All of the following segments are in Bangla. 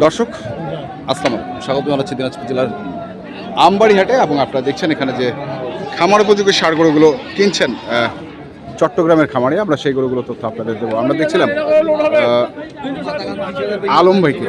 দর্শক, আসসালাম স্বাগত জানাচ্ছি দিনাজপুর জেলার আমবাড়িহাটে এবং আপনারা দেখছেন এখানে যে খামার উপযোগী সার গরুগুলো কিনছেন চট্টগ্রামের খামারে। আমরা সেই গরুগুলো তথ্য আপনাদের দেবো। আমরা দেখছিলাম আলম ভাইকে।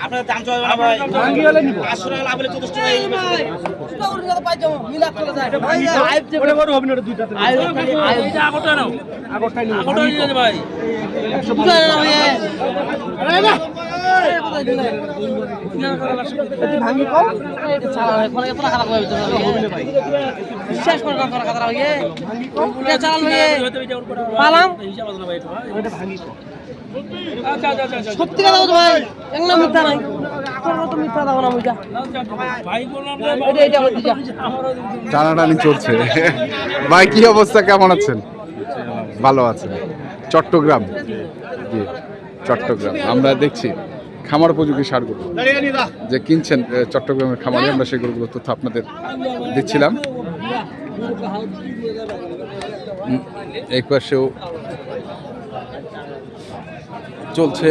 আপনার দাম চাওয়া না ভাই। পাঁচশো টাকা লাভ হলে চতুর্থ টাকা এই বেশি দেবে। বিশ্বাস করে কথা চালান পালাম সত্যি কথা বলছো ভাই একদম মিথ্যা নাই কোনো তো মিথ্যা দাও না মুইটা এটা এটা বলতে যা টানাটানি চলছে। ভাই, কি অবস্থা? কেমন আছেন? ভালো আছেন। চট্টগ্রাম। জি, চট্টগ্রাম। আমরা দেখছি খামার উপযোগী সারগুলো যে কিনছেন চট্টগ্রামের খামারে, আমরা সেই গরুগুলো তথ্য আপনাদের দিচ্ছিলাম। এই পাশেও চলছে।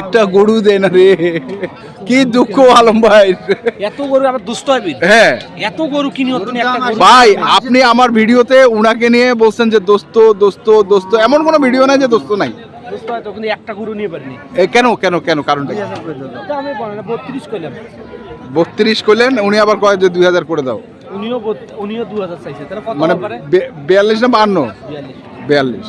একটা গরু দে না রে। কি দুঃখ আলম ভাই। এত গরু আমার দুষ্ট হবে? হ্যাঁ। এত গরু কিনি তুমি একটা গরু ভাই আপনি আমার ভিডিওতে উনাকে নিয়ে বলছেন যে দোস্ত দোস্ত দোস্ত এমন কোনো ভিডিও নাই যে দোস্ত নাই। একটা গরু নিয়ে পারিনি। কেন কেন কেন কারণটা? আমি বত্রিশ করলাম বত্রিশ করলেন উনি আবার কয় যে দুই হাজার করে দাও। উনিও উনিও দু হাজার চাইছে মানে বিয়াল্লিশ না বান্ন বিয়াল্লিশ। বিয়াল্লিশ।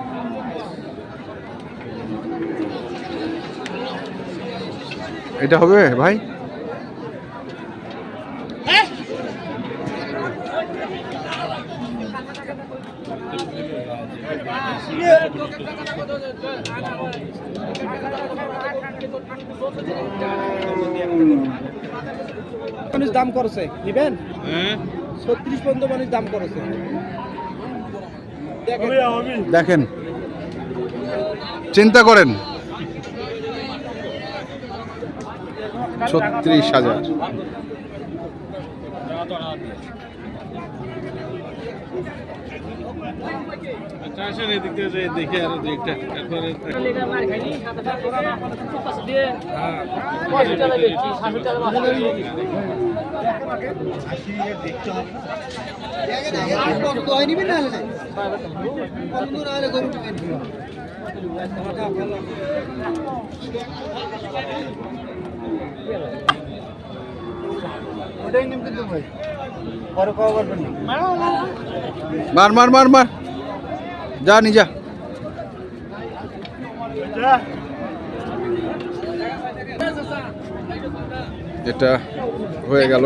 এটা হবে ভাই? মানুষ দাম করেছে নিবেন? ছত্রিশ পর্যন্ত মানুষ দাম করেছে। দেখেন চিন্তা করেন। ছত্রিশ হাজার। আসেন এদিক মার মার মার মার। যা নি যা। এটা হয়ে গেল।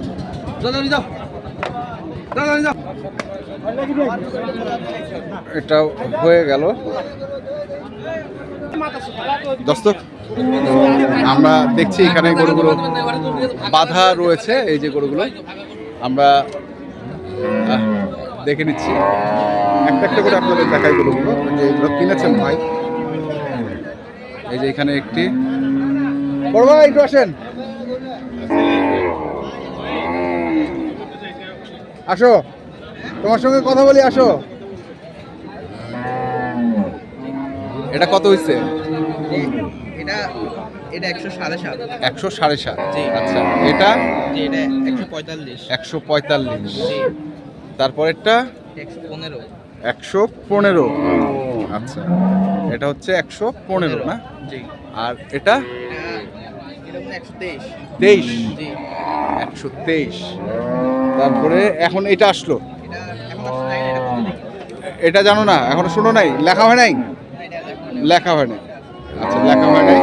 এটা হয়ে গেল। দস্তক আমরা দেখছি এখানে গরুগুলো বাধা রয়েছে, এই যে গরুগুলো। আমরা দেখে নিচ্ছি। একটা একটা করে আপনাদের দেখাই গরুগুলো, যে এগুলো কিনেছেন ভাই। এই যে এখানে একটি। বড় ভাই, একটু আসেন। আসো। তোমার সঙ্গে কথা বলি আসো। এটা কত হয়েছে এটা এটা একশো সাড়ে সাত। একশো সাড়ে সাত। জি। আচ্ছা এটা? এটা একশো পঁয়তাল্লিশ। একশো পঁয়তাল্লিশ। তারপরেরটা? একশো পনেরো। একশো পনেরো। আচ্ছা এটা হচ্ছে একশো পনেরো না? আর এটা? মানে তেইশ। তেইশ। একশো তেইশ। তারপরে এখন এটা আসলো। এটা জানো না, এখনও শুনো নাই, লেখা হয় নাই? লেখা হয় নাই। আচ্ছা লেখা হয় নাই।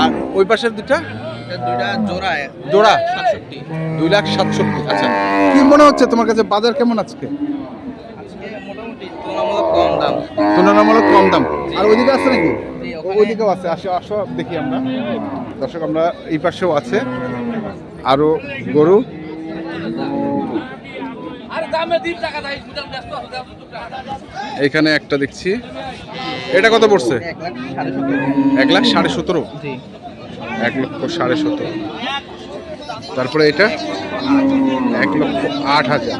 আর ওই পাশের দুটা জোড়া? দুই লাখ আচ্ছা মনে হচ্ছে তোমার কাছে? বাজার কেমন কম দাম। আর ওইদিকে আছে নাকি? আছে। আসো আসো, দেখি আমরা। দর্শক, আমরা এই পাশেও আছে। আরও গরু। এখানে একটা দেখছি। এটা কত পড়ছে? এক লাখ সাড়ে সতেরো। এক লাখ সাড়ে সতেরো লক্ষ সাড়ে সতেরো। তারপরে এটা? এক লক্ষ আট হাজার।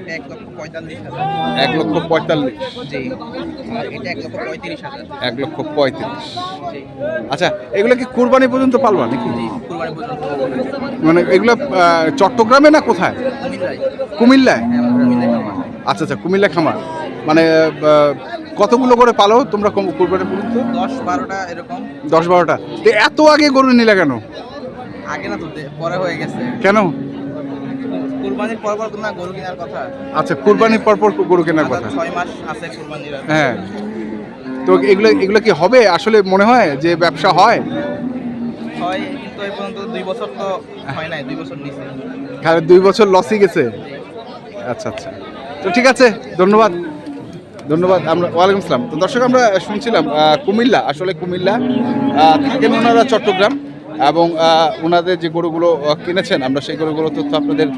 এটা এক লক্ষ পঁয়তাল্লিশ এক লক্ষ পঁয়তাল্লিশ। জি। আর এটা এক লক্ষ পঁয়ত্রিশ হাজার। এক লক্ষ পঁয়ত্রিশ। আচ্ছা এগুলো কি কুরবানি পর্যন্ত পালবা নাকি? কুরবানি পর্যন্ত মানে এগুলো চট্টগ্রামে না কোথায়? কুমিল্লায়। হ্যাঁ আচ্ছা আচ্ছা কুমিল্লা খামার। মানে কতগুলো করে পালো তোমরা কুরবানি পর্যন্ত? দশ বারোটা এরকম। দশ বারোটা। এত আগে গরু নিলে কেন? আগে না তো পরে হয়ে গেছে। কেন? কুরবানির পর পর না গরু কেনার কথা? আচ্ছা কুরবানির পর পর গরু কেনার কথা। ছয় মাস আছে কুরবানির হ্যাঁ। তো এগুলো এগুলো কি হবে? আসলে মনে হয় যে ব্যবসা হয়। হয় কিন্তু এই পর্যন্ত দুই বছর তো হয় নাই দুই বছর নিচে খালি দুই বছর লসই গেছে? আচ্ছা আচ্ছা। তো ঠিক আছে ধন্যবাদ। ধন্যবাদ আমরা ওয়ালাইকুম আসসালাম। তো দর্শক আমরা শুনছিলাম কুমিল্লা আসলে কুমিল্লা থাকেন ওনারা চট্টগ্রাম এবং ওনাদের যে গরুগুলো কিনেছেন আমরা সেই গরুগুলো তথ্য আপনাদের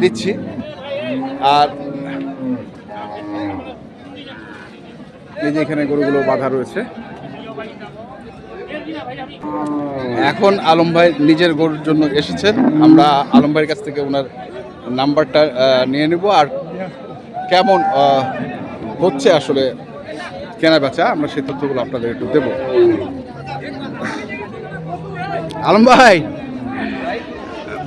দিচ্ছি। আর এই যে এখানে গরুগুলো বাঁধা রয়েছে। এখন আলম ভাই নিজের গরুর জন্য এসেছেন। আমরা আলম ভাইয়ের কাছ থেকে ওনার নাম্বারটা নিয়ে নেব। আর কেমন হচ্ছে আসলে কেনা বেচা, আমরা সেই তথ্যগুলো আপনাদের একটু দেব। আলম ভাই!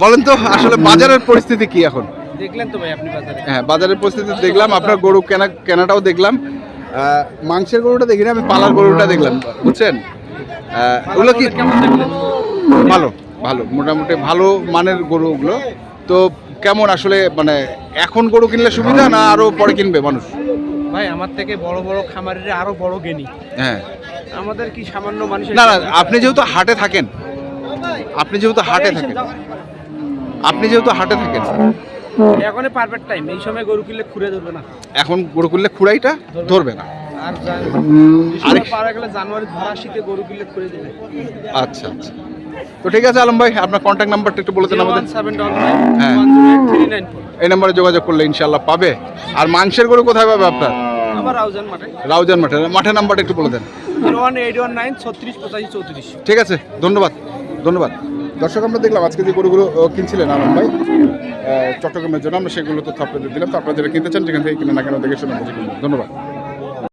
বলেন তো আসলে বাজারের পরিস্থিতি কি এখন? দেখলেন তো ভাই আপনি বাজারে। হ্যাঁ বাজারের পরিস্থিতি দেখলাম আপনার গরু কেনা কেনাটাও দেখলাম। মাংসের গরুটা দেখিনি আমি পালার গরুটা দেখলাম বুঝছেন? ওগুলো কি ভালো ভালো মোটামুটি ভালো মানের গরু ওগুলো। তো কেমন আসলে মানে এখন গরু কিনলে সুবিধা না আরও পরে কিনবে মানুষ? ভাই আমার থেকে বড় বড় খামারিরা আরও বড় জ্ঞানী। হ্যাঁ। আমাদের কি সামান্য মানুষ না না আপনি যেহেতু হাটে থাকেন আপনি যেহেতু হাটে থাকেন। আপনি যেহেতু হাটে থাকেন। এখনই পারফেক্ট টাইম এই সময় গরু কিনলে খুঁড়ে ধরবে না। এখন গরু কিনলে খুঁড়াইটা ধরবে না। আর পারা গেলে জানুয়ারি ধরা শীতে গরু দেবে। আচ্ছা আচ্ছা। তো ঠিক আছে আলম ভাই আপনার কন্ট্যাক্ট নাম্বারটা একটু বলে দেন আমাদের। হ্যাঁ। এই নাম্বারে যোগাযোগ করলে ইনশাল্লাহ পাবে। আর মাংসের গরু কোথায় পাবে আপনার? রাউজান মাঠে। মাঠের নাম্বারটা একটু বলে দেন। ঠিক আছে ধন্যবাদ ধন্যবাদ। দর্শক, আমরা দেখলাম আজকে যে গরুগুলো কিনছিলেন আনন্দ ভাই চট্টগ্রামের জন্য, আমরা সেগুলো তো আপনাদের দিলাম। তো আপনারা যারা কিনতে চান, যেখান থেকে কিনে না কেন, দেখে শুনে ধন্যবাদ।